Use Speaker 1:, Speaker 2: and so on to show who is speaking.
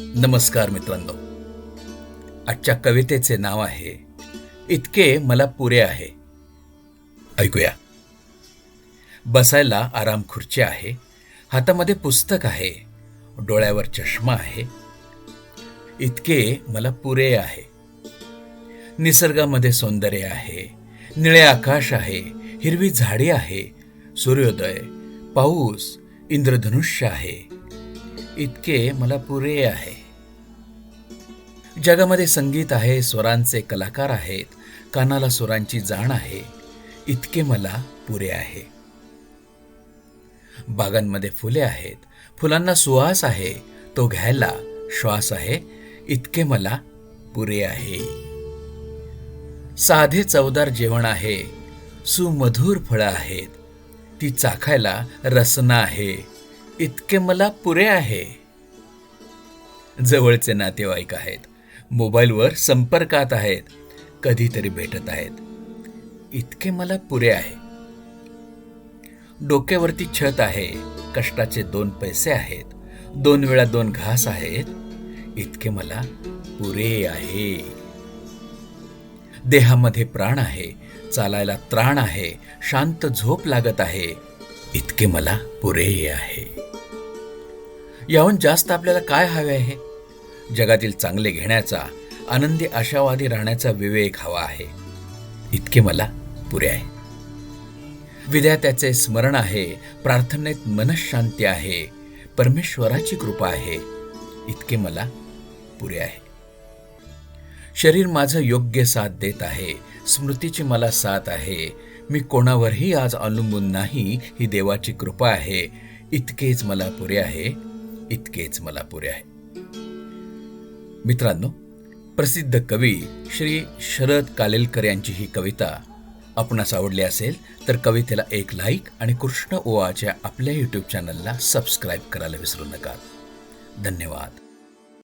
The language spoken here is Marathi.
Speaker 1: नमस्कार मित्रांनो. आजच्या कवितेचे नाव आहे इतके मला पुरे आहे. ऐकूया. बसायला आराम खुर्ची आहे हातामध्ये पुस्तक आहे डोळ्यावर चष्मा आहे. इतके मला पुरे आहे. निसर्गामध्ये सौंदर्य आहे निळे आकाश आहे हिरवी झाडी आहे सूर्योदय पाऊस इंद्रधनुष्य आहे. इतके मला पुरे आहे. जगामध्ये संगीत आहे स्वरांचे कलाकार आहेत कानाला सुरांची जाण आहे इतके मला पुरे आहे. बागांमध्ये फुले आहेत फुलांना सुवास आहे तो घ्यायला श्वास आहे इतके मला पुरे आहे. साधे चवदार जेवण आहे सुमधुर फळं आहेत ती चाखायला रसना आहे इतके मला पुरे आहे. जवळचे नातेवाईक आहेत. मोबाईलवर संपर्कात आहेत. कधीतरी भेटत आहेत. इतके मला पुरे आहे. डोक्यावरती छत आहे. कष्टाचे दोन पैसे आहेत. दोन वेळा दोन घास आहेत. इतके मला पुरे आहे. देहामध्ये प्राण आहे. चालायला त्राण आहे. शांत झोप लागत आहे. इतके मला पुरे आहे. याहून जास्त आपल्याला काय हवे आहे? जगातील चांगले घेण्याचा आनंदी आशावादी राहण्याचा विवेक हवा आहे. इतके मला पुरे आहे. विद्यार्थ्याचे स्मरण आहे. प्रार्थनेत मनशांती आहे. परमेश्वराची कृपा आहे. इतके मला पुरे आहे. शरीर माझं योग्य साथ देत आहे. स्मृतीची मला साथ आहे. मी कोणावरही आज अवलंबून नाही. ही देवाची कृपा आहे. इतकेच मला पुरे आहे. इतकेच मला पुरे आहे. मित्रांनो प्रसिद्ध कवी श्री शरद कालेलकर यांची ही कविता आपणास आवडली असेल तर कवितेला एक लाईक आणि कृष्ण ओवाच्या आपल्या यूट्यूब चॅनलला सबस्क्राईब करायला विसरू नका. धन्यवाद.